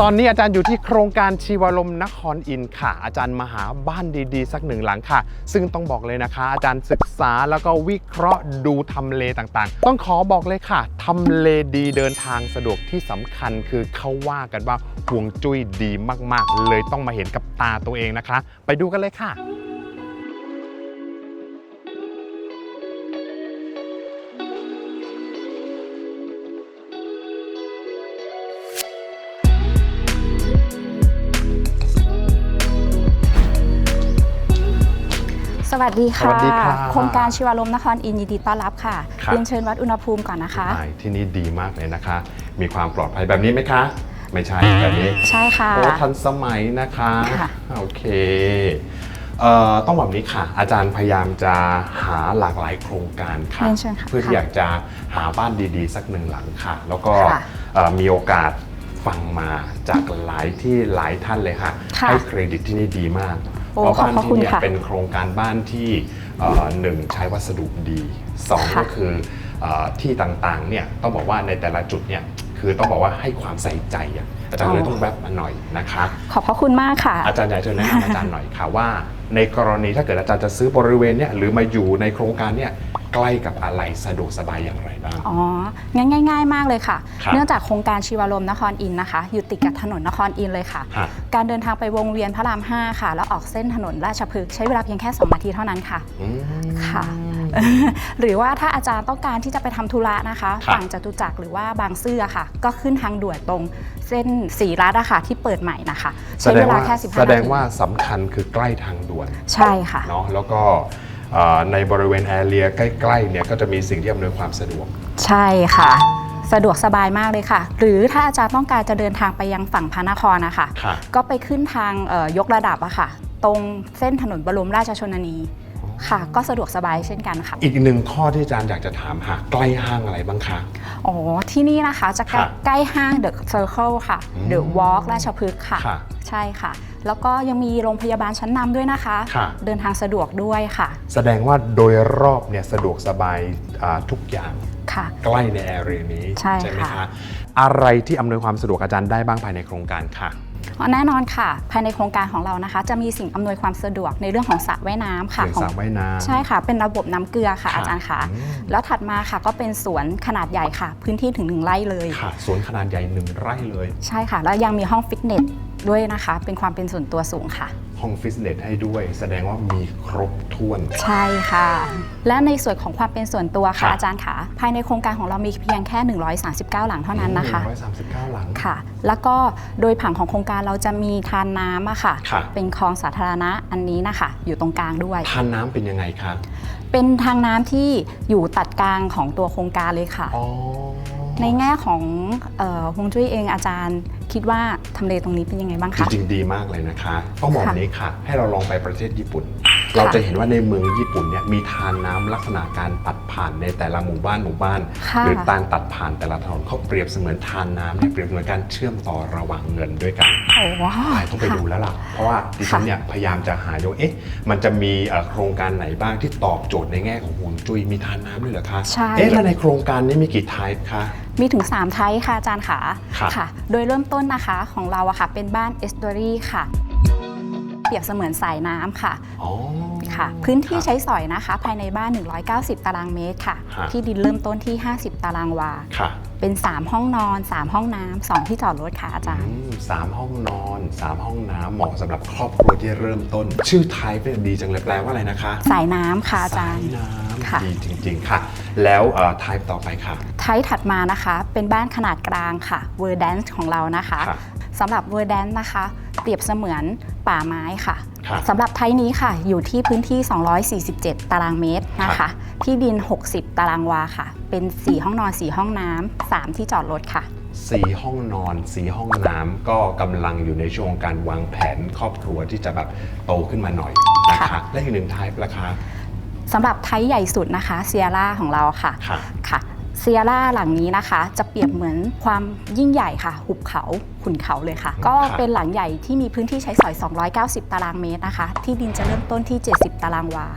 ตอนนี้อาจารย์อยู่ที่โครงการชีวลมนครอินค่ะ อาจารย์มาหาบ้านดีๆ สักหนึ่งหลังค่ะ ซึ่งต้องบอกเลยนะคะ อาจารย์ศึกษาแล้วก็วิเคราะห์ดูทำเลต่างๆ ต้องขอบอกเลยค่ะทำเลดีเดินทางสะดวกที่สำคัญคือเขาว่ากันว่าห่วงจุ้ยดีมากๆ เลยต้องมาเห็นกับตาตัวเองนะคะ ไปดูกันเลยค่ะ วัสดีค่ะ สวัสดีครับโครงการชีวารมณ์นครอินทร์ยินดีต้อนรับค่ะครับ เรียนเชิญวัดอุณหภูมิก่อนนะคะ ใช่ที่นี่ดีมากเลยนะคะ มีความปลอดภัยแบบนี้ไหมคะ ไม่ใช่แบบนี้ใช่ค่ะ โอ้ทันสมัยนะคะค่ะ โอเคเอ่อต้องแบบนี้ค่ะ อาจารย์พยายามจะหาหลากหลายโครงการค่ะ เรียนเชิญค่ะเพื่อที่อยากจะหาบ้านดีๆ สักหนึ่งหลังค่ะ แล้วก็ค่ะเอ่อมีโอกาสฟังมาจากหลายที่หลายท่านเลยค่ะ ค่ะให้เครดิตที่นี่ดีมาก โอ้เพราะบ้านขอบพระที่คุณเนี่ยค่ะเป็นโครงการบ้านที่เอ่อหนึ่งใช้วัสดุดีสองค่ะ ก็คือเออที่ต่างๆเนี่ยต้องบอกว่าในแต่ละจุดเนี่ยคือต้องบอกว่าให้ความใส่ใจอะอาจารย์เลยต้องแวบมาหน่อยนะคะ ขอบพระคุณมากค่ะ อาจารย์อยากจะแนะนำอาจารย์หน่อยค่ะว่า ในกรณีถ้าเกิดอาจารย์จะซื้อบริเวณเนี่ยหรือมาอยู่ในโครงการเนี่ย ใกล้กับอะไรสะดวกสบายอย่างไรบ้าง อ๋อ งั้นง่าย ๆ มากเลยค่ะ ครับเนื่องจากโครงการชีวารมณ์นครอินทร์นะคะ อยู่ติดกับถนนนครอินทร์เลยค่ะ ฮะ การเดินทางไปวงเวียนพระราม 5 ค่ะ แล้วออกเส้นถนนราชพฤกษ์ใช้เวลาเพียงแค่ 2 นาทีเท่านั้นค่ะ อืม ค่ะ หรือว่าถ้าอาจารย์ต้องการที่จะไปทำธุระนะคะ ครับ ฝั่งจตุจักรหรือว่าบางซื่อค่ะ ก็ขึ้นทางด่วนตรงเส้นสีรัฐอะค่ะที่เปิดใหม่นะคะ แสใช้ดเวงลาว่าแค่ 15นาทีแสดงว่าสำคัญคือใกล้ทางด่วนใช่ค่ะ เนาะแล้วก็เอ่อ ในบริเวณแอเรียใกล้ๆเนี่ยก็จะมีสิ่งที่อำนวยความสะดวก ใช่ค่ะ สะดวกสบายมากเลยค่ะ หรือถ้าอาจารย์ต้องการจะเดินทางไปยังฝั่งพระนครนะคะค่ะก็ไปขึ้นทางเอ่อยกระดับอะค่ะ ตรงเส้นถนนบรมราชชนนีค่ะ ก็สะดวกสบายเช่นกันค่ะ อีกหนึ่งข้อที่อาจารย์อยากจะถามหาใกล้ห้างอะไรบ้างคะ อ๋อ ที่นี่นะคะจะใกล้ค่ะใกล้ห้าง The Circle ค่ะอืม The Walk ราชพฤกษ์ค่ะค่ะ ใช่ค่ะ แล้วก็ยังมีโรงพยาบาลชั้นนำด้วยนะคะ ค่ะ เดินทางสะดวกด้วยค่ะแสดงว่าโดยรอบเนี่ยสะดวกสบายอ่าทุกอย่างค่ะ ใกล้ในแอเรียนี้ใช่ไหมค่ะ คะ อะไรที่อำนวยความสะดวกอาจารย์ได้บ้างภายในโครงการค่ะอ๋อ แน่นอนค่ะ ภายในโครงการของเรานะคะ จะมีสิ่งอำนวยความสะดวกในเรื่องของสระว่ายน้ำค่ะเสียงของสระว่ายน้ำ ใช่ค่ะ เป็นระบบน้ำเกลือค่ะ ค่ะอาจารย์ค่ะ อืม แล้วถัดมาค่ะก็เป็นสวนขนาดใหญ่ค่ะ พื้นที่ถึงหนึ่งไร่เลย ค่ะสวนขนาดใหญ่หนึ่งไร่เลย ใช่ค่ะ แล้วยังมีห้องฟิตเนสด้วยนะคะ เป็นความเป็นส่วนตัวสูงค่ะ ห้องฟิตเนสให้ด้วย แสดงว่ามีครบถ้วน ใช่ค่ะ และในส่วนของความเป็นส่วนตัวครัค่ะบอาจารย์ค่ะ ภายในโครงการของเรามีเพียงแค่ 139 หลังเท่านั้นนะคะร้อยสามสิบเก้าหลัง ค่ะ แล้วก็โดยผังของโครงการเราจะมีทานน้ำอะค่ะ ค่ะ เป็นคลองสาธารณะอันนี้นะคะ อยู่ตรงกลางด้วย ทานน้ำเป็นยังไงคะเป็นทางน้ำที่อยู่ตัดกลางของตัวโครงการเลยค่ะ อ๋อ ในแง่ของเอ่อฮวงจุ้ยเองอาจารย์คิดว่าทำเลตรงนี้เป็นยังไงบ้างจคะริงๆดีมากเลยนะคะ ต้องบอกค่ะนี้ค่ะ ให้เราลองไปประเทศญี่ปุ่น เราจะเห็นว่าในเมืองญี่ปุ่นเนี่ยมีทานน้ำลักษณะการตัดผ่านในแต่ละหมู่บ้านหมู่บ้านค่ะหรือการตัดผ่านแต่ละถนนเขาเปรียบเสมือนทานน้ำเนี่ยเปรียบเสมือนการเชื่อมต่อระหว่างเงินด้วยกันโอ้ว้าวใช่ต้องไปดูแล้วล่ะ เพราะว่าดิฉันเนี่ยพยายามจะหาอยู่เอ๊ะมันจะมีเอ่อโครงการไหนบ้างที่ตอบโจทย์ในแง่ของห่วงจุ้ยมีทานน้ำด้วยเหรอคะใช่เอ๊ะแล้วในโครงการนี้มีกี่ไทป์คะ มีถึง 3 ไทป์ค่ะอาจารย์ค่ะครับ ค่ะ โดยเริ่มต้นนะคะของเราอะค่ะ เป็นบ้านเอสตอรี่ค่ะ เปรียบเสมือนสายน้ำค่ะอ๋อ ค่ะ พื้นที่ครับใช้สอยนะคะ ภายในบ้าน 190 ตารางเมตรค่ะ ฮะ ที่ดินเริ่มต้นที่ 50 ตารางวา ค่ะเป็น 3 ห้องนอน 3 ห้องน้ำสองที่จอดรถค่ะอาจารย์ อืมสามห้องนอนสามห้องน้ำเหมาะสำหรับครอบครัวที่เริ่มต้น ชื่อไทป์เนี่ยดีจังเลยแปลว่าอะไรนะคะ สายน้ำค่ะอาจารย์สน้ค่ะำดีจริง ๆ ค่ะ แล้วไทป์ต่อไปค่ะไทป์ถัดมานะคะ เป็นบ้านขนาดกลางค่ะเวอร์แดนซ์ของเรานะคะครับสำหรับเวอร์แดนซ์นะคะ เปรียบเสมือนป่าไม้ค่ะครับสำหรับไทป์นี้ค่ะ อยู่ที่พื้นที่ 247 ตารางเมตรนะครัคะบที่ดิน 60 ตารางวาค่ะ เป็น 4 ห้องนอน 4 ห้องน้ำสามที่จอดรถค่ะสี่ห้องนอนสี่ห้องน้ำก็กำลังอยู่ในช่วงของการวางแผนครอบครัวที่จะแบบโตขึ้นมาหน่อยนะคะค่ะและอีกหนึ่งไทป์ราคา สำหรับไทป์ใหญ่สุดนะคะเซียร่าของเราค่ะค่ะค่ะเซียร่าหลังนี้นะคะ จะเปรียบเหมือนความยิ่งใหญ่ค่ะ หุบเขาขุนเขาเลยค่ะครับก็เป็นหลังใหญ่ที่มีพื้นที่ใช้สอย 290 ตารางเมตรนะคะ ที่ดินจะเริ่มต้นที่ 70 ตารางวา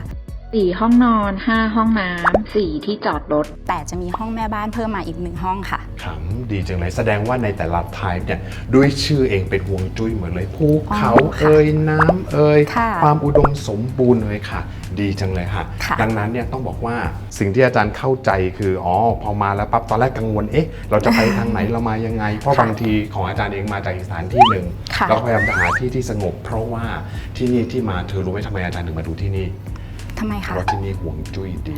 สี่ห้องนอนห้าห้องน้ำสี่ที่จอดรถ แต่จะมีห้องแม่บ้านเพิ่มมาอีกหนึ่งห้องค่ะขำดีจังเลยแสดงว่าในแต่ละไทป์เนี่ยด้วยชื่อเองเป็นห่วงจุ้ยเหมือนเลยภูเขาอ๋อค่ะเอ่ยน้ำเอ่ยค่ะความอุดมสมบูรณ์เลยค่ะ ดีจังเลยค่ะ ค่ะ ดังนั้นเนี่ยต้องบอกว่าสิ่งที่อาจารย์เข้าใจคืออ๋อพอมาแล้วปั๊บตอนแรกกังวลเอ๊ะเราจะไปทางไหนเรามายังไง เพราะค่ะบางทีของอาจารย์เองมาจากอีกสถานที่หนึ่งค่ะ เราพยายามจะหาที่ที่สงบ เพราะว่าที่นี่ที่มาเธอรู้ไหมทำไมอาจารย์ถึงมาดูที่นี่ ทำไมเพคะราะที่นี่ห่วงจุ้ยดี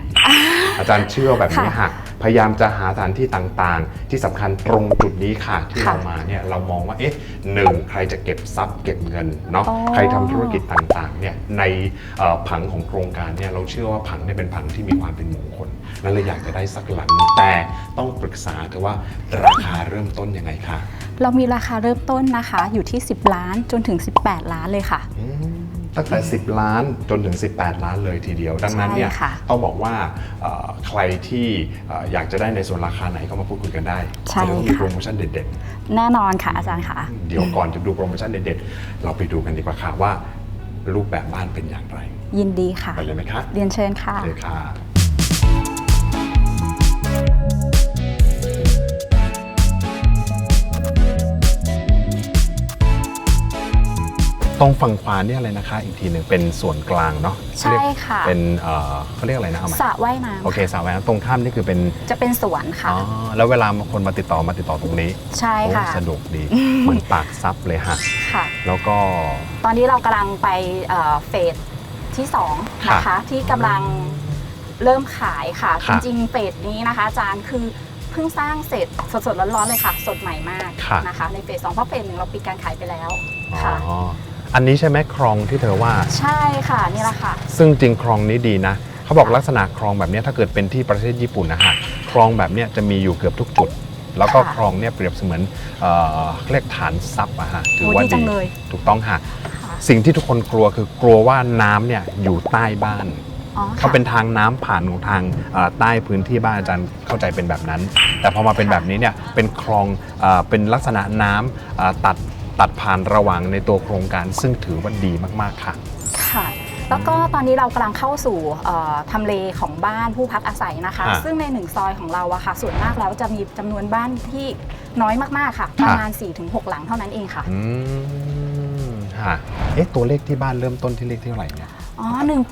อาจารย์เชื่อแบบนี้ค่ะค่ะ พยายามจะหาสถานที่ต่างๆ ที่สำคัญตรงจุดนี้ค่ะ ที่ค่ะเรามาเนี่ยเรามองว่า เอ๊ะหนึ่งใครจะเก็บทรัพย์เก็บเงินเนาะอ๋อใครทำธุรกิจต่างๆเนี่ยในเอ่อผังของโครงการเนี่ยเราเชื่อว่าผังเนี่ยเป็นผังที่มีความเป็นมงคลนั่นเลยอยากจะได้สักหลังหนึ่งแต่ต้องปรึกษาเธอว่าราคาเริ่มต้นยังไงคะเรามีราคาเริ่มต้นนะคะ อยู่ที่ 10 ล้านจนถึง 18 ล้านเลยค่ะ อืม ตั้งแต่ 10 ล้านจนถึง 18 ล้านเลยทีเดียว ดังนั้นเนี่ยใช่ค่ะ ต้องบอกว่าเอ่อใครที่เอ่ออยากจะได้ในส่วนราคาไหนก็มาพูดคุยกันได้ใช่แสดงว่ามีค่ะโปรโมชั่นเด็ดแน่นอนค่ะอาจารย์ค่ะ ๆ เดี๋ยวก่อนจะดูโปรโมชั่นเด็ดๆ เราไปดูกันดีกว่าค่ะว่ารูปแบบบ้านเป็นอย่างไร ยินดีค่ะ ไปเลยไหมคะเรียนเชิญค่ะ เลยค่ะ ตรงฝั่งขวาเนี่ยอะไรนะคะ อีกทีหนึ่งเป็นส่วนกลางเนาะใช่ค่ะ เป็นเอ่อเขาเรียกอะไรนะเอาใหม่สระว่ายน้ำโอเคสระว่ายน้ำตรงข้ามนี่คือเป็นจะเป็นสวนค่ะอ๋อแล้วเวลาคนมาติดต่อมาติดต่อตรงนี้ใช่โอ้ค่ะสะดวกดีเหมือนปากซับเลยฮะค่ะ แล้วก็ ตอนนี้เรากำลังไปเอ่อเฟสที่2นะคะที่กำลังเริ่มขายค่ะคจรับริงๆเฟสนี้นะคะ อาจารย์คือเพิ่งสร้างเสร็จสดๆร้อนๆเลยค่ะ สดใหม่มากครับนะคะ ในเฟสสองเพราะเฟสหนึ่งเราปิดการขายไปแล้วอ๋ค่ะ ออันนี้ใช่ไหมคลองที่เธอว่า ใช่ค่ะนี่แหละค่ะ ซึ่งจริงคลองนี้ดีนะ เขาบอกลักษณะคลองแบบเนี้ยถ้าเกิดเป็นที่ประเทศญี่ปุ่นนะฮะคลองแบบเนี้ยจะมีอยู่เกือบทุกจุด แล้วก็ค่ะคลองเนี่ยเปรียบเสมือนเอ่อเรียกฐานซับอะฮะถือว่าโอ้ดีจัดีงเลยถูกต้องค่ะค่ะ สิ่งที่ทุกคนกลัวคือกลัวว่าน้ำเนี่ยอยู่ใต้บ้านอ๋อเขาค่ะเป็นทางน้ำผ่านของทางเอ่อใต้พื้นที่บ้านอาจารย์เข้าใจเป็นแบบนั้น แต่พอมาเป็นค่ะแบบนี้เนี่ยเป็นคลองเอ่อเป็นลักษณะน้ำเอ่อตัด ตัดผ่านระหว่างในตัวโครงการ ซึ่งถือว่าดีมากๆค่ะ ค่ะ แล้วก็ตอนนี้เรากำลังเข้าสู่เอ่อทำเลของบ้านผู้พักอาศัยนะคะฮะซึ่งในหนึ่งซอยของเราอะค่ะ ส่วนมากแล้วจะมีจำนวนบ้านที่น้อยมากๆค่ะ ประมาณ 4-6 หลังเท่านั้นเองค่ะ อืมฮะเอ๊ะตัวเลขที่บ้านเริ่มต้นที่เลขที่เท่าไหร่เนี่ยอ๋อ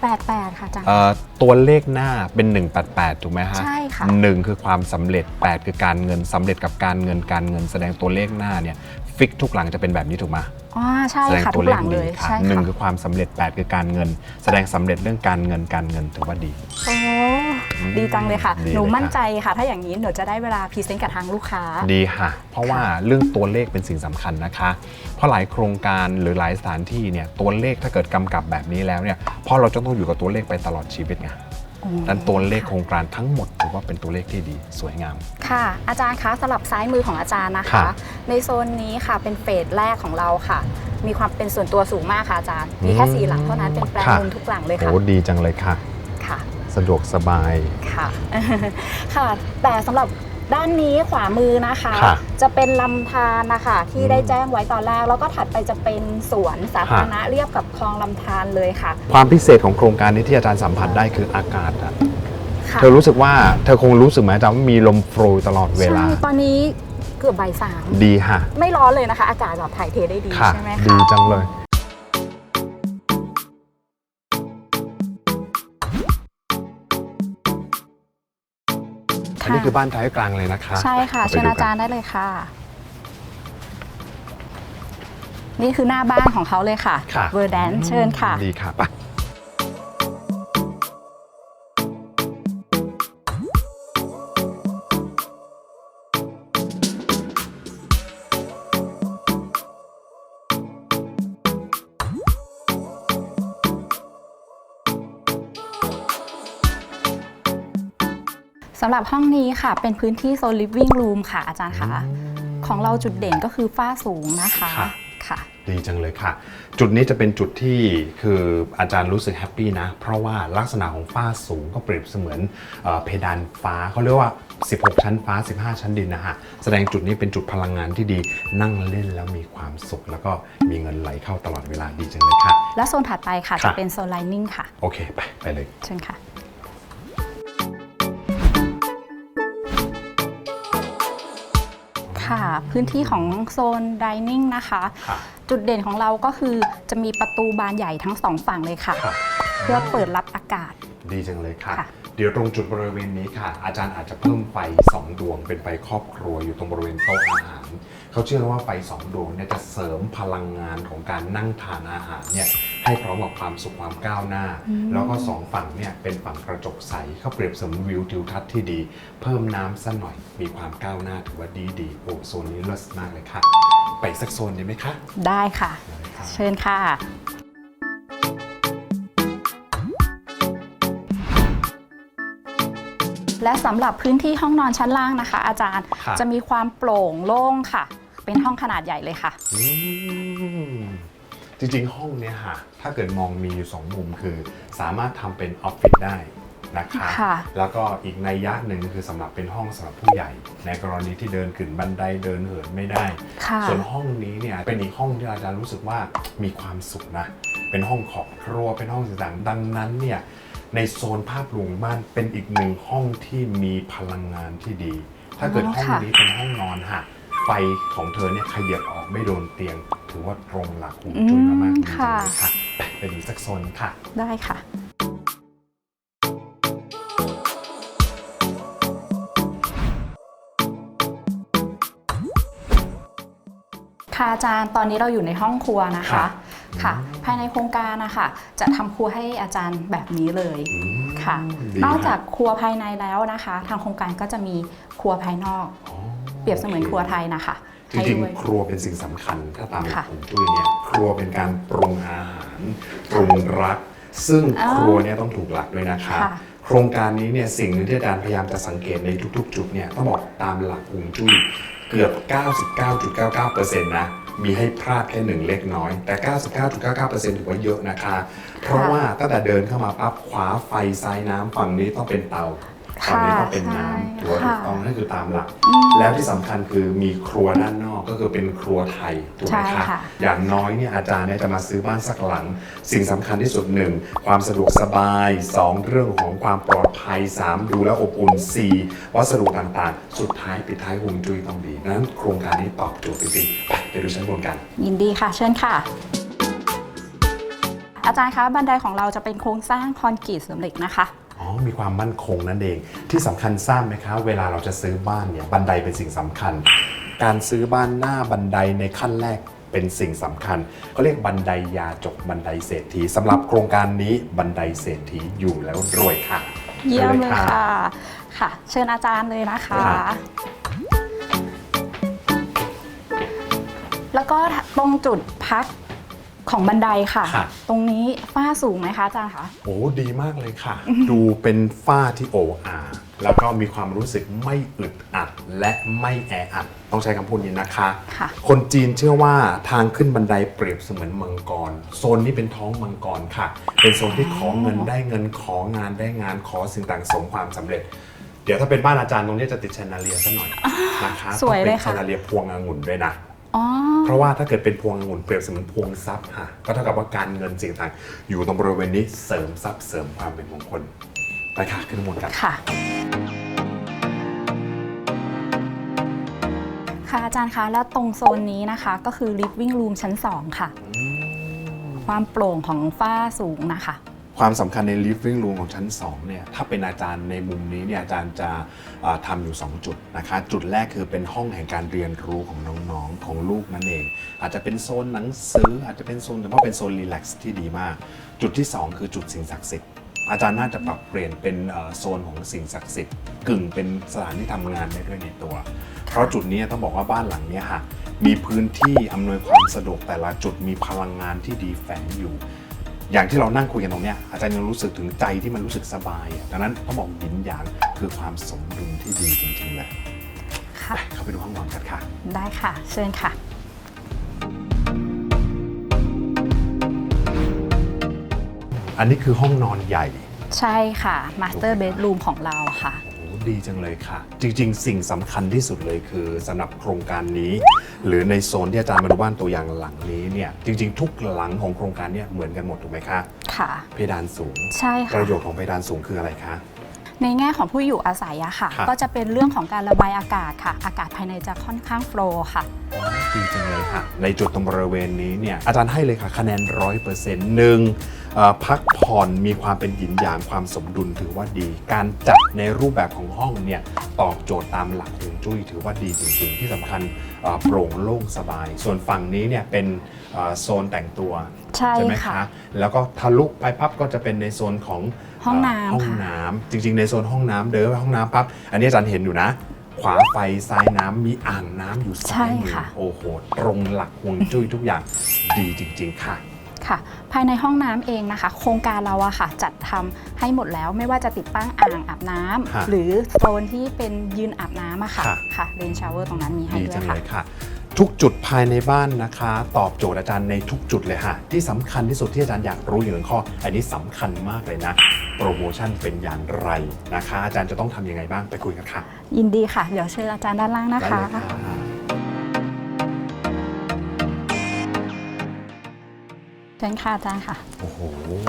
188 ค่ะอาจารย์ เอ่อตัวเลขหน้าเป็น 188 ถูกไหมฮะใช่ค่ะ หนึ่งคือความสำเร็จ 8 คือการเงินสำเร็จกับการเงินการเงินแสดงตัวเลขหน้าเนี่ย ฟิกทุกหลังจะเป็นแบบนี้ถูกไหมอ๋อใช่แสดงค่ะตัทุวกเลหขลังดีเลยค่ะใช่หนึ่งค่ะคือความสำเร็จ 8 คือการเงิน แสดงสำเร็จเรื่องการเงินการเงินถือว่าดี โอ้ดีจังเลยค่ะ ดีหนูเลยค่ะมั่นใจค่ะ ถ้าอย่างนี้หนูจะได้เวลาพรีเซนต์กับทางลูกค้า ดีค่ะ เพราะว่าเรื่องตัวเลขเป็นสิ่งสำคัญนะคะ เพราะหลายโครงการหรือหลายสถานที่เนี่ยตัวเลขถ้าเกิดกำกับแบบนี้แล้วเนี่ยเพราะเราจะต้องอยู่กับตัวเลขไปตลอดชีวิตไง นั้นตัวเลขโครงการทั้งหมดถือว่าเป็นตัวเลขที่ดีสวยงาม ค่ะ อาจารย์คะสลับซ้ายมือของอาจารย์นะคะค่ะในโซนนี้ค่ะเป็นเฟสแรกของเราค่ะ มีความเป็นส่วนตัวสูงมากค่ะอาจารย์ มีแค่สี่หลังเท่านั้นเป็นแปลงค่ะมุมทุกหลังเลยโอ้ค่ะดีจังเลยค่ะ ค่ะ สะดวกสบาย ค่ะ ค่ะ แต่สำหรับ ด้านนี้ขวามือนะคะ ค่ะจะเป็นลำธารนะคะที่อืมได้แจ้งไว้ตอนแรก แล้วก็ถัดไปจะเป็นสวนสาธารณะเรียบกับคลองลำธารเลยค่ะความพิเศษของโครงการนี้ที่อาจารย์สัมผัสได้คืออากาศอะค่ะเธอรู้สึกว่าเธอคงรู้สึกไหมอาจารย์ว่ามีลมโฟลว์ตลอดเวลา ใช่ตอนนี้เกือบบ่ายสามดีค่ะ ไม่ร้อนเลยนะคะ อากาศแบบถ่ายเทได้ดีค่ะ ใช่ไหมดีคะจังเลย อันนี้คือบ้านท้ายกลางเลยนะคะใช่ค่ะไปเชิญดูอากัจารย์ได้เลยค่ะ นี่คือหน้าบ้านของเขาเลยค่ะค่ะ เวอร์แดนเชิญค่ะ ดีค่ะไปำหรับห้องนี้ค่ะ เป็นพื้นที่โซน living room ค่ะ อาจารย์คะของเราจุดเด่นก็คือฝ้าสูงนะคะค่ะค่ะ ดีจังเลยค่ะ จุดนี้จะเป็นจุดที่คืออาจารย์รู้สึกแฮปปี้นะ เพราะว่าลักษณะของฝ้าสูงก็เปรียบเสมือนเออเพดานฟ้าเขาเรียกว่า 16 ชั้นฟ้า 15 ชั้นดินนะฮะแสดงจุดนี้เป็นจุดพลังงานที่ดีนั่งเล่นแล้วมีความสุข แล้วก็มีเงินไหลเข้าตลอดเวลาดีจังเลยค่ะ และโซนถัดไปค่ะค่ะจะเป็นโซนไลนิ่งค่ะ โอเค ไปไปเลย เชิญค่ะ ค่ะ พื้นที่ของโซนดิเนิ่งนะคะค่ะจุดเด่นของเราก็คือจะมีประตูบานใหญ่ทั้งสองฝั่งเลยค่ะค่ะเพื่อเปิดรับอากาศ ดีจังเลยค่ะ ค่ะ เดี๋ยวตรงจุดบริเวณนี้ค่ะ อาจารย์อาจจะเพิ่มไฟ2ดวงเป็นไฟครอบครัวอยู่ตรงบริเวณโต๊ะอาหาร เขาเชื่อว่าไฟ2ดวงเนี่ยจะเสริมพลังงานของการนั่งทานอาหารเนี่ย ให้พร้อมกับความสุขความก้าวหน้า แล้วก็สองฝั่งเนี่ยเป็นฝั่งกระจกใสเขาเปรียบเสมือนวิวทิวทัศน์ที่ดี เพิ่มน้ำสักหน่อยมีความก้าวหน้าถือว่าดีดีๆโอ้โซนนี้เลิศมากเลยค่ะ ไปอีกสักโซนดีไหมคะได้ค่ะได้ค่ะ เชิญค่ะ และสำหรับพื้นที่ห้องนอนชั้นล่างนะคะ อาจารย์ค่ะ จะมีความโปร่งโล่งค่ะ เป็นห้องขนาดใหญ่เลยค่ะ อืม จริงๆ ห้องเนี้ยค่ะ ถ้าเกิดมองมีอยู่สองมุมคือ สามารถทำเป็นออฟฟิศได้นะคะค่ะ แล้วก็อีกในยยะหนึ่งคือสำหรับเป็นห้องสำหรับผู้ใหญ่ ในกรณีที่เดินขึ้นบันไดเดินเหินไม่ได้ ค่ะ ส่วนห้องนี้เนี่ยเป็นอีกห้องที่อาจารย์รู้สึกว่ามีความสุขนะ เป็นห้องขอบครัวเป็นห้องต่างๆดังนั้นเนี่ยในโซนภาพรวมบ้านเป็นอีกหนึ่งห้องที่มีพลังงานที่ดี ถ้าเกิดอ๋อห้องค่ะนี้เป็นห้องนอนค่ะ ไฟของเธอเนี่ยขยับออกไม่โดนเตียง ถือว่าตรงหลักหูจุ้ยมากๆดีจังเลยค่ะไปไปดูสักโซนค่ะ ได้ค่ะ ค่ะอาจารย์ตอนนี้เราอยู่ในห้องครัวนะครัคะ บ ค่ะ ภายในโครงการนะคะจะทำครัวให้อาจารย์แบบนี้เลยอืมค่ะ ดีนอกจากค่ะครัวภายในแล้วนะคะ ทางโครงการก็จะมีครัวภายนอก อ๋อเปรียบเสมือนครัวไทยนะคะ จให้ริงด้วยๆครัวเป็นสิ่งสำคัญถ้าตามหลักค่ะของจุ้ยเนี่ยครัวเป็นการปรุงอาหารปรุงรัก ซึ่งอ๋อครัวเนี่ยต้องถูกหลักด้วยนะคะค่ะโครงการนี้เนี่ยสิ่งหนึ่งที่อาจารย์พยายามจะสังเกตในทุก ๆ จุดเนี่ยต้องบอกตามหลักฮวงจุ้ยเกือบ 99.99%นะมีให้พลาดแค่หนึ่งเล็กน้อย แต่ 99.99%ถือว่าเยอะนะคะ เพราะว่าตั้งแต่เดินเข้ามาปั๊บขวาไฟซ้ายน้ำฝั่งนี้ต้องเป็นเตา ฝั่งนี้ต้องเป็นน้ำถือว่าถูกต้องนั่นคือตามหลัก แล้วที่สำคัญคือมีครัวด้านนอกก็คือเป็นครัวไทยถูกไหมใช่คะค่ะอย่างน้อยเนี่ยอาจารย์เนี่ยจะมาซื้อบ้านสักหลัง สิ่งสำคัญที่สุดหนึ่งความสะดวกสบาย 2 เรื่องของความปลอดภัย 3 ดูแล้วอบอุ่น4วัสดุต่างๆ สุดท้ายปิดท้ายฮวงจุ้ยต้องดีนั้นโครงการนี้ตอบโจทย์จริงๆไปไปดูชั้นบนกัน ยินดีค่ะ เชิญค่ะอาจารย์คะบันไดของเราจะเป็นโครงสร้างคอนกรีตสำเร็จนะคะอ๋อ มีความมั่นคงนั่นเอง ที่สำคัญทราบไหมคะ เวลาเราจะซื้อบ้านเนี่ยบันไดเป็นสิ่งสำคัญ การซื้อบ้านหน้าบันไดในขั้นแรกเป็นสิ่งสำคัญเขาเรียกบันไดยาจกบันไดเศรษฐีสำหรับโครงการนี้บันไดเศรษฐีอยู่แล้วรวยค่ะเยี่ยมเลยชิญค่ะค่ะ เชิญอาจารย์เลยนะคะค่ะแล้วก็ตรงจุดพัก ของบันไดค่ะ ค่ะ ตรงนี้ฝ้าสูงไหมคะอาจารย์คะ โอ้ดีมากเลยค่ะ ดูเป็นฝ้าที่โออาแล้วก็มีความรู้สึกไม่อึดอัดและไม่แออัด ต้องใช้คำพูดนี้นะคะ ค่ะ คนจีนเชื่อว่าทางขึ้นบันไดเปรียบเสมือนมังกร โซนนี้เป็นท้องมังกรค่ะ เป็นโซนที่ขอเงินได้เงินของานได้งานขอสิ่งต่างสมความสำเร็จ เดี๋ยวถ้าเป็นบ้านอาจารย์ตรงนี้จะติดแชนนาเลียซะหน่อยนะคะสวยเลยค่ะ ต้องป็นแชนนาเลียพวงองุ่นด้วยนะอ๋อ เพราะว่าถ้าเกิดเป็นพวงองุ่นเปรียบเสมือนพวงทรัพย์ค่ะ ก็เท่ากับว่าการเงินสิ่งต่างอยู่ตรงบริเวณนี้เสริมทรัพย์เสริมความเป็นมงคลไปค่ะขึ้นข้างบนกันค่ะ ค่ะอาจารย์คะแล้วตรงโซนนี้นะคะ ก็คือ living room ชั้น 2 ค่ะ ความโปร่งของฝ้าสูงนะคะ ความสำคัญใน living room ของชั้น2เนี่ยถ้าเป็นอาจารย์ในมุมนี้เนี่ยอาจารย์จะอ่าทำอยู่ 2 จุดนะคะจุดแรกคือเป็นห้องแห่งการเรียนรู้ของน้องๆของลูกนั่นเอง อาจจะเป็นโซนหนังสืออาจจะเป็นโซนแต่ว่าเป็นโซนรีแลกซ์ที่ดีมาก จุดที่ 2 คือจุดสิ่งศักดิ์สิทธิ์อาจารย์น่าจะปรับเปลี่ยนเป็นโซนของสิ่งศักดิ์สิทธิ์กึ่งเป็นสถานที่ทำงานได้ด้วยในตัว เพราะจุดนี้ต้องบอกว่าบ้านหลังนี้ค่ะมีพื้นที่อำนวยความสะดวกแต่ละจุดมีพลังงานที่ดีแฝงอยู่ อย่างที่เรานั่งคุยกันตรงเนี้ยอาจารย์ยังรู้สึกถึงใจที่มันรู้สึกสบายอะดังนั้นต้องบอกหยินหยางคือความสมดุลที่ดีจริงๆเลยค่ะ ไปเข้าไปดูห้องนอนกันค่ะ ได้ค่ะ เชิญค่ะ อันนี้คือห้องนอนใหญ่ ใช่ค่ะ master bedroom ของเราค่ะโอ้โห ดีจังเลยค่ะ จริง ๆ สิ่งสำคัญที่สุดเลยคือสำหรับโครงการนี้ หรือในโซนที่อาจารย์มาดูบ้านตัวอย่างหลังนี้เนี่ยจริง ๆ ทุกหลังของโครงการเนี่ยเหมือนกันหมดถูกไหมคะค่ะ เพดานสูง ใช่ปค่ะ ระโยชน์ของเพดานสูงคืออะไรคะ ในแง่ของผู้อยู่อาศัยอะค่ะ ครับ ก็จะเป็นเรื่องของการระบายอากาศค่ะ อากาศภายในจะค่อนข้างโฟลว์ค่ะอ๋อดีจังเลยค่ะ ในจุดตรงบริเวณนี้เนี่ยอาจารย์ให้เลยค่ะ คะแนนร้อยเปอร์เซ็นต์หนึ่งเอ่อ พักผ่อนมีความเป็นหยินหยางความสมดุลถือว่าดี การจัดในรูปแบบของห้องเนี่ยตอบโจทย์ตามหลักฮวงจุ้ยถือว่าดีจริงๆ ที่สำคัญเอ่อโปร่งโล่งสบาย ส่วนฝั่งนี้เนี่ยเป็นเอ่อโซนแต่งตัวใช่ไหมค่ะคะ แล้วก็ทะลุไปพับก็จะเป็นในโซนของห้องน้ำเห้องค่ะน้ำจริง ๆ ในโซนห้องน้ำเดินไปห้องน้ำปั๊บอันนี้อาจารย์เห็นอยู่นะขวาไฟซ้ายน้ำมีอ่างน้ำอยู่ซ้ายมือโอ้โหตรงหลักฮวงจุ้ยทุกอย่างดีจริง ๆ ค่ะ ค่ะ ภายในห้องน้ำเองนะคะ โครงการเราอะค่ะจัดทำให้หมดแล้วไม่ว่าจะติดตั้งอ่างอาบน้ำฮะหรือโซนที่เป็นยืนอาบน้ำอะค่ะค่ะค่ะเรนชาวเวอร์ตรงนั้นมีให้ดีด้วจัยงค่ะเลยค่ะทุกจุดภายในบ้านนะคะ ตอบโจทย์อาจารย์ในทุกจุดเลยค่ะ ที่สำคัญที่สุดที่อาจารย์อยากรู้อยู่หนึ่งข้อ อันนี้สำคัญมากเลยนะ โปรโมชั่นเป็นอย่างไรนะคะ อาจารย์จะต้องทำยังไงบ้างไปคุยกันค่ะ ยินดีค่ะ เดี๋ยวเชิญอาจารย์ด้านล่างนะได้คะเลยค่ะ เชิญค่ะอาจารย์ค่ะ โอ้โห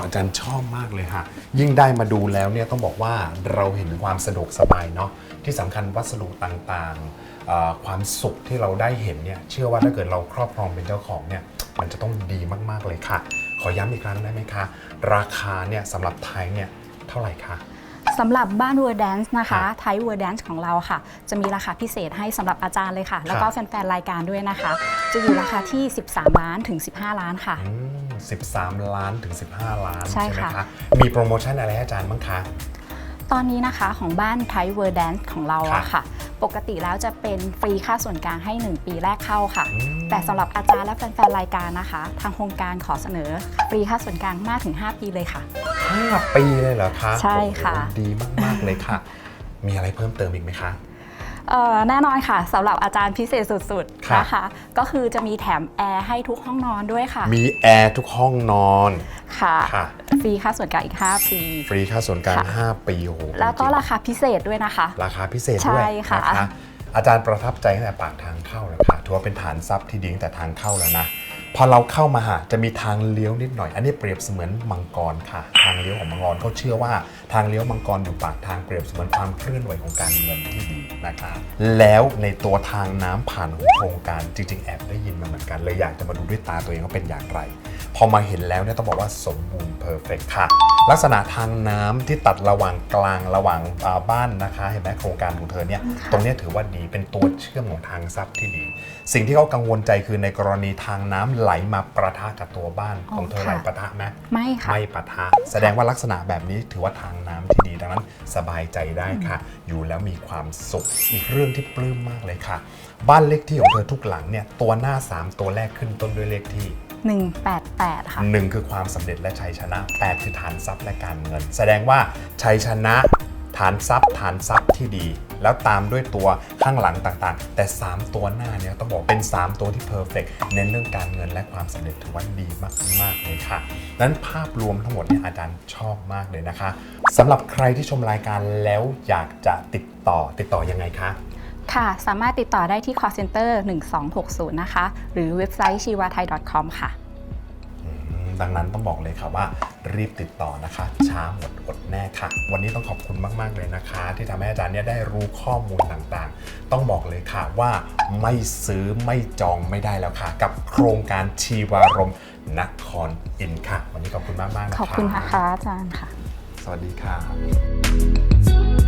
อาจารย์ชอบมากเลยค่ะ ยิ่งได้มาดูแล้วเนี่ยต้องบอกว่าเราเห็นความสะดวกสบายเนาะ ที่สำคัญวัสดุต่างๆเอ่อความสุขที่เราได้เห็นเนี่ย เชื่อว่าถ้าเกิดเราครอบครองเป็นเจ้าของเนี่ย มันจะต้องดีมากๆเลยค่ะ ขอย้ำอีกครั้งได้ไหมคะ ราคาเนี่ยสำหรับไทยเนี่ยเท่าไหร่คะ สำหรับบ้าน Word Dance นะครัคะบไทย Word Dance ของเราค่ะ จะมีราคาพิเศษให้สำหรับอาจารย์เลยค่ะ แล้วก็ครับแฟนๆ รายการด้วยนะคะ จะอยู่ราคาที่ 13 ล้านถึง 15 ล้านค่ะอืม13 ล้านถึง 15 ล้านใช่ไหมค่ะคะมีโปรโมชั่นอะไรให้อาจารย์บ้างคะ ตอนนี้นะคะของบ้านไทย Word Dance ของเราอะค่ะ ปกติแล้วจะเป็นฟรีค่าส่วนกลางให้ 1 ปีแรกเข้าค่ะอืมแต่สำหรับอาจารย์และแฟนๆรายการนะคะ ทางโครงการขอเสนอฟรีค่าส่วนกลางมากถึง 5 ปีเลยค่ะ 5 ปีเลยเหรอคะ ใช่ค่ะโอ้โหดีมากๆเลยค่ะ มีอะไรเพิ่มเติมอีกไหมคะเอ่อ แน่นอนค่ะสำหรับอาจารย์พิเศษสุดครับๆนะคะก็คือจะมีแถมแอร์ให้ทุกห้องนอนด้วยค่ะ มีแอร์ทุกห้องนอนค่ะค่ะ ฟรีค่าส่วนกลางอีก 5 ปี ฟรีค่าส่วนกลางค่ะ 5 ปีโอ้โหแล้วก็จงๆราคาพิเศษด้วยนะคะ ราคาพิเศษใช่ด้วยค่ะนะคะอาจารย์ประทับใจตั้งแต่ปากทางเข้าเลยค่ะถือว่าเป็นฐานทรัพย์ที่ดีตั้งแต่ทางเข้าแล้วนะ พอเราเข้ามาหาจะมีทางเลี้ยวนิดหน่อย อันนี้เปรียบเสมือนมังกรค่ะ ทางเลี้ยวของมังกรเขาเชื่อว่าทางเลี้ยวมังกรอยู่ปากทางเปรียบเสมือนความเคลื่อนไหวของการเงินที่ดีนะคะแล้วในตัวทางน้ำผ่านของโครงการจริง ๆ แอบได้ยินมาเหมือนกันเลยอยากจะมาดูด้วยตาตัวเองว่าเป็นอย่างไร พอมาเห็นแล้วเนี่ยต้องบอกว่าสมบูรณ์เพอร์เฟกค่ะ ลักษณะทางน้ำที่ตัดระหว่างกลางระหว่างอ่าบ้านนะคะ เห็นไหมโครงการของเธอเนี่ยค่ะตรงเนี้ยถือว่าดีเป็นตัวเชื่อมของทางทรัพย์ที่ดี สิ่งที่เขากังวลใจคือในกรณีทางน้ำไหลมาประทะกับตัวบ้านของเธอไหลประทะไหมไม่ค่ะไม่ปะทะ แสดงว่าลักษณะแบบนี้ถือว่าทางน้ำที่ดีดังนั้นสบายใจได้ค่ะ อยู่แล้วมีความสุขอีกเรื่องที่ปลื้มมากเลยค่ะ บ้านเลขที่ของเธอทุกหลังเนี่ยตัวหน้า 3 ตัวแรกขึ้นต้นด้วยเลขที่ 188ค่ะ หนึ่งคือความสำเร็จและชัยชนะแปดคือฐานทรัพย์และการเงิน แสดงว่าชัยชนะ ฐานทรัพย์ ฐานทรัพย์ที่ดี แล้วตามด้วยตัวข้างหลังต่างๆ แต่ 3 ตัวหน้าเนี่ยต้องบอกเป็น 3 ตัวที่เพอร์เฟกเน้นเรื่องการเงินและความสำเร็จถือว่าดีมากๆเลยค่ะนั้นภาพรวมทั้งหมดเนี่ยอาจารย์ชอบมากเลยนะคะสำหรับใครที่ชมรายการแล้วอยากจะติดต่อติดต่อยังไงคะ ค่ะ สามารถติดต่อได้ที่ call center 1260 นะคะ หรือเว็บไซต์ s h i w a t h a i com ค่ะอืม ดังนั้นต้องบอกเลยค่ะว่ารีบติดต่อนะคะ ช้าหมดอดแน่ค่ะ วันนี้ต้องขอบคุณมาก ๆ เลยนะคะ ที่ทำให้อาจารย์เนี่ยได้รู้ข้อมูลต่างๆ ต้องบอกเลยค่ะว่าไม่ซื้อไม่จองไม่ได้แล้วค่ะ กับโครงการชีวารมณ์นครอินทร์ค่ะ วันนี้ขอบคุณมากๆนะคะขอบคุณนะคะอาจารย์ค่ะ สวัสดีค่ะ